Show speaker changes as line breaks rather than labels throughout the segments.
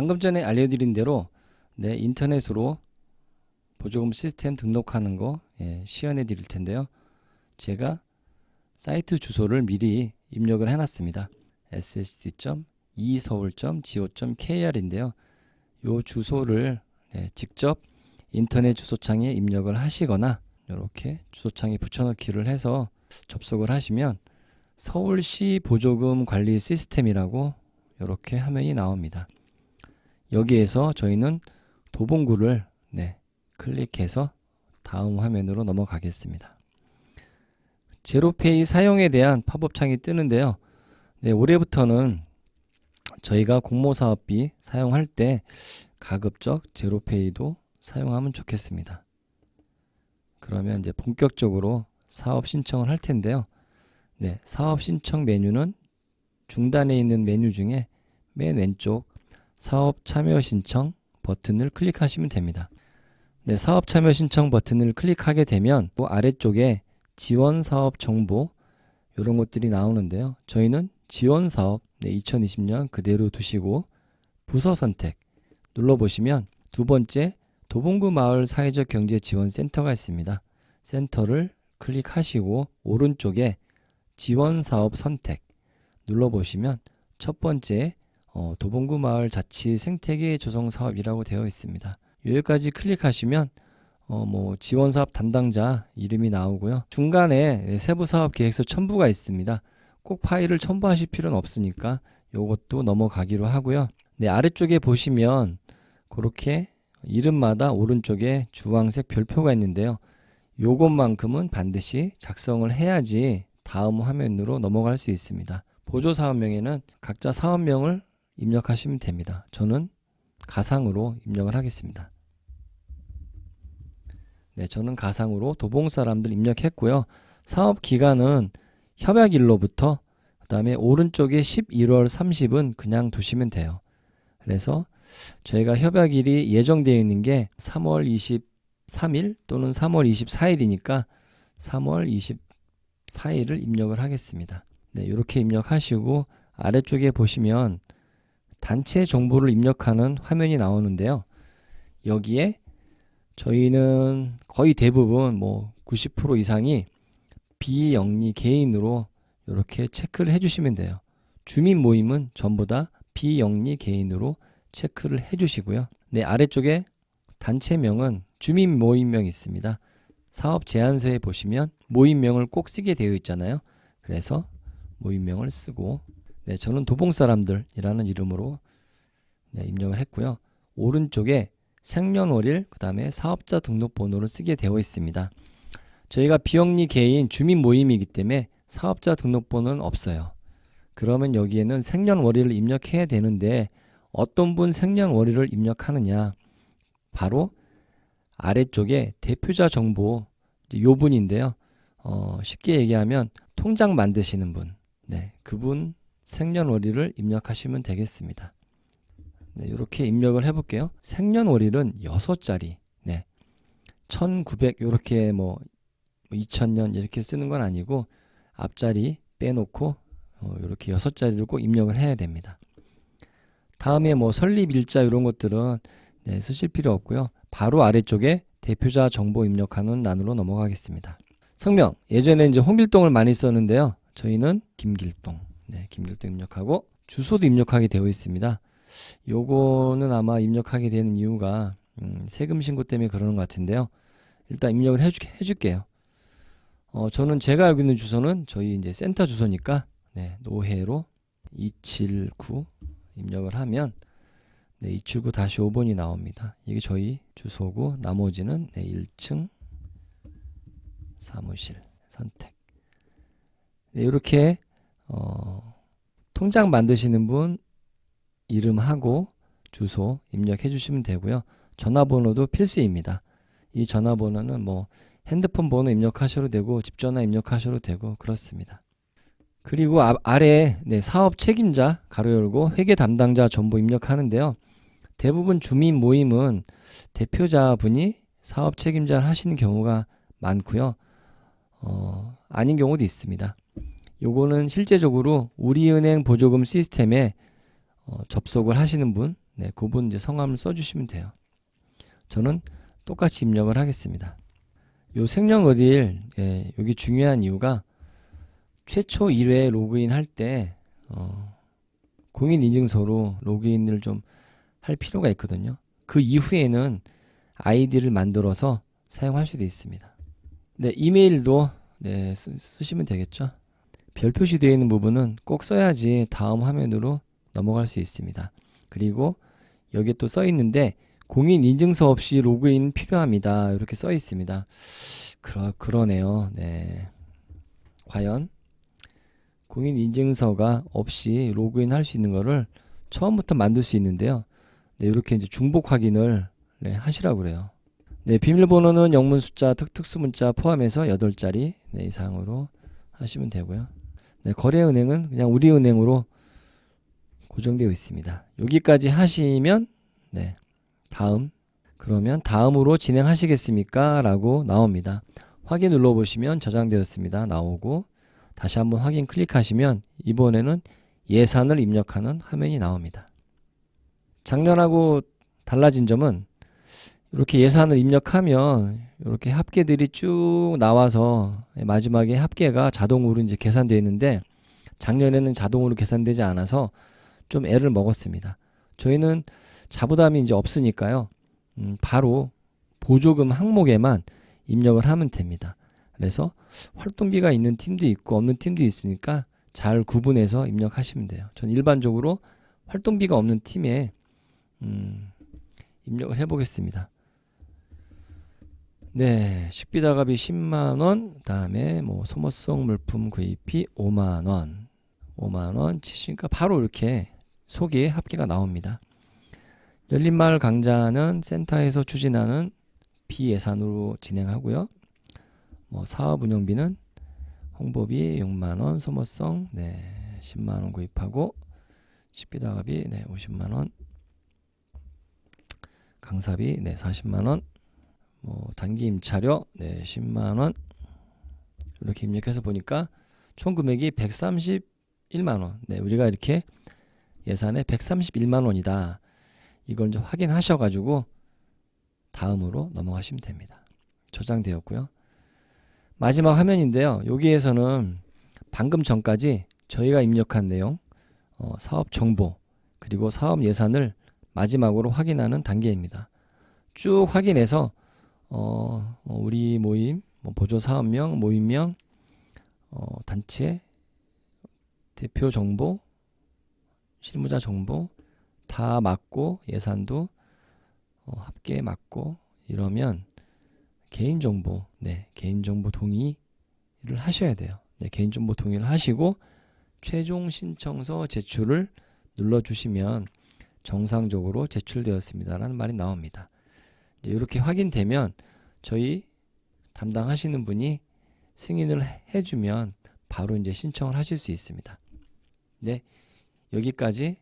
방금 전에 알려드린 대로 네, 인터넷으로 보조금 시스템 등록하는 거 예, 시연해 드릴 텐데요. 제가 사이트 주소를 미리 입력을 해놨습니다. ssd.e서울.go.kr인데요. 요 주소를 네, 직접 인터넷 주소창에 입력을 하시거나 이렇게 주소창에 붙여넣기를 해서 접속을 하시면 서울시 보조금 관리 시스템이라고 이렇게 화면이 나옵니다. 여기에서 저희는 도봉구를 네, 클릭해서 다음 화면으로 넘어가겠습니다. 제로페이 사용에 대한 팝업 창이 뜨는데요. 네, 올해부터는 저희가 공모사업비 사용할 때 가급적 제로페이도 사용하면 좋겠습니다. 그러면 이제 본격적으로 사업 신청을 할 텐데요. 네, 사업 신청 메뉴는 중단에 있는 메뉴 중에 맨 왼쪽 사업 참여 신청 버튼을 클릭하시면 됩니다. 네, 사업 참여 신청 버튼을 클릭하게 되면 그 아래쪽에 지원 사업 정보 이런 것들이 나오는데요. 저희는 지원 사업 네, 2020년 그대로 두시고 부서 선택 눌러 보시면 두 번째 도봉구 마을 사회적 경제 지원 센터가 있습니다. 센터를 클릭하시고 오른쪽에 지원 사업 선택 눌러 보시면 첫 번째 어, 도봉구 마을 자치 생태계 조성 사업이라고 되어 있습니다. 여기까지 클릭하시면 어, 뭐 지원 사업 담당자 이름이 나오고요. 중간에 세부 사업 계획서 첨부가 있습니다. 꼭 파일을 첨부하실 필요는 없으니까 이것도 넘어가기로 하고요. 네, 아래쪽에 보시면 그렇게 이름마다 오른쪽에 주황색 별표가 있는데요. 요것만큼은 반드시 작성을 해야지 다음 화면으로 넘어갈 수 있습니다. 보조 사업명에는 각자 사업명을 입력하시면 됩니다. 저는 가상으로 입력을 하겠습니다. 네, 저는 가상으로 도봉 사람들 입력했고요. 사업 기간은 협약일로부터 그 다음에 오른쪽에 11월 30은 그냥 두시면 돼요. 그래서 저희가 협약일이 예정되어 있는 게 3월 23일 또는 3월 24일이니까 3월 24일을 입력을 하겠습니다. 네, 이렇게 입력하시고 아래쪽에 보시면 단체 정보를 입력하는 화면이 나오는데요. 여기에 저희는 거의 대부분 뭐 90% 이상이 비영리 개인으로 이렇게 체크를 해주시면 돼요. 주민 모임은 전부 다 비영리 개인으로 체크를 해주시고요. 네, 아래쪽에 단체명은 주민 모임명 있습니다. 사업 제안서에 보시면 모임명을 꼭 쓰게 되어 있잖아요. 그래서 모임명을 쓰고 네, 저는 도봉 사람들이라는 이름으로 네, 입력을 했고요. 오른쪽에 생년월일 그 다음에 사업자 등록번호를 쓰게 되어 있습니다. 저희가 비영리 개인 주민 모임이기 때문에 사업자 등록번호는 없어요. 그러면 여기에는 생년월일을 입력해야 되는데 어떤 분 생년월일을 입력하느냐? 바로 아래쪽에 대표자 정보 요 분인데요. 어, 쉽게 얘기하면 통장 만드시는 분, 네, 그분 생년월일을 입력하시면 되겠습니다. 네, 이렇게 입력을 해볼게요. 생년월일은 6자리, 네, 1900 이렇게 뭐 2000년 이렇게 쓰는 건 아니고 앞자리 빼놓고 어, 이렇게 6자리를 꼭 입력을 해야 됩니다. 다음에 뭐 설립 일자 이런 것들은 네, 쓰실 필요 없고요. 바로 아래쪽에 대표자 정보 입력하는 난으로 넘어가겠습니다. 성명 예전에 이제 홍길동을 많이 썼는데요. 저희는 김길동, 네, 김길동 입력하고 주소도 입력하게 되어 있습니다. 요거는 아마 입력하게 되는 이유가 음, 세금 신고 때문에 그러는 것 같은데요. 일단 입력을 해주, 해줄게요. 어, 저는 제가 알고 있는 주소는 저희 이제 센터 주소니까 네, 노회로 279 입력을 하면 네, 279 다시 5번이 나옵니다. 이게 저희 주소고 나머지는 네, 1층 사무실 선택. 네, 이렇게 어, 통장 만드시는 분 이름하고 주소 입력해 주시면 되고요. 전화번호도 필수입니다. 이 전화번호는 뭐 핸드폰 번호 입력하셔도 되고 집 전화 입력하셔도 되고 그렇습니다. 그리고 아, 아래 네, 사업 책임자 가로 열고 회계 담당자 정보 입력하는데요. 대부분 주민 모임은 대표자분이 사업 책임자를 하시는 경우가 많고요. 어, 아닌 경우도 있습니다. 요거는 실제적으로 우리은행 보조금 시스템에 어, 접속을 하시는 분, 네, 그분 이제 성함을 써주시면 돼요. 저는 똑같이 입력을 하겠습니다. 요 생년월일 예, 여기 중요한 이유가 최초 1회 로그인 할때 어, 공인인증서로 로그인을 좀 할 필요가 있거든요. 그 이후에는 아이디를 만들어서 사용할 수도 있습니다. 네, 이메일도 네, 쓰, 쓰시면 되겠죠. 별 표시되어 있는 부분은 꼭 써야지 다음 화면으로 넘어갈 수 있습니다. 그리고 여기에 또 써 있는데 공인 인증서 없이 로그인 필요합니다. 이렇게 써 있습니다. 그러, 그러네요. 네. 과연 공인 인증서가 없이 로그인 할 수 있는 거를 처음부터 만들 수 있는데요. 네, 이렇게 이제 중복 확인을 네, 하시라고 그래요. 네, 비밀번호는 영문 숫자, 특, 특수 문자 포함해서 8자리 네, 이상으로 하시면 되고요. 네, 거래은행은 그냥 우리은행으로 고정되어 있습니다. 여기까지 하시면 네, 다음 그러면 다음으로 진행하시겠습니까? 라고 나옵니다. 확인 눌러보시면 저장되었습니다. 나오고 다시 한번 확인 클릭하시면 이번에는 예산을 입력하는 화면이 나옵니다. 작년하고 달라진 점은 이렇게 예산을 입력하면 이렇게 합계들이 쭉 나와서 마지막에 합계가 자동으로 이제 계산되어 있는데 작년에는 자동으로 계산되지 않아서 좀 애를 먹었습니다. 저희는 자부담이 이제 없으니까요. 음, 바로 보조금 항목에만 입력을 하면 됩니다. 그래서 활동비가 있는 팀도 있고 없는 팀도 있으니까 잘 구분해서 입력하시면 돼요. 전 일반적으로 활동비가 없는 팀에 음, 입력을 해보겠습니다. 네, 식비 다갑이 10만 원, 그다음에 뭐 소모성 물품 구입비 5만 원, 5만 원 치시니까 바로 이렇게 속에 합계가 나옵니다. 열린마을 강좌는 센터에서 추진하는 비예산으로 진행하고요. 뭐 사업 운영비는 홍보비 6만 원, 소모성 네 10만 원 구입하고 식비 다갑이 네 50만 원, 강사비 네 40만 원, 뭐 단기 임차료 네 10만 원 이렇게 입력해서 보니까 총 금액이 131만 원. 네 우리가 이렇게 예산에 131만 원이다. 이걸 이제 확인하셔 가지고 다음으로 넘어가시면 됩니다. 저장되었고요. 마지막 화면인데요. 여기에서는 방금 전까지 저희가 입력한 내용, 어, 사업 정보, 그리고 사업 예산을 마지막으로 확인하는 단계입니다. 쭉 확인해서 어, 어, 우리 모임, 뭐 보조 사업명, 모임명, 어, 단체, 대표 정보, 실무자 정보 다 맞고 예산도 어, 합계 맞고 이러면 개인 정보, 네, 개인 정보 동의를 하셔야 돼요. 네, 개인 정보 동의를 하시고 최종 신청서 제출을 눌러 주시면 정상적으로 제출되었습니다라는 말이 나옵니다. 이렇게 확인되면 저희 담당하시는 분이 승인을 해주면 바로 이제 신청을 하실 수 있습니다. 네, 여기까지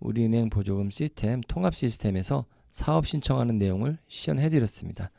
우리은행 보조금 시스템 통합 시스템에서 사업 신청하는 내용을 시연해 드렸습니다.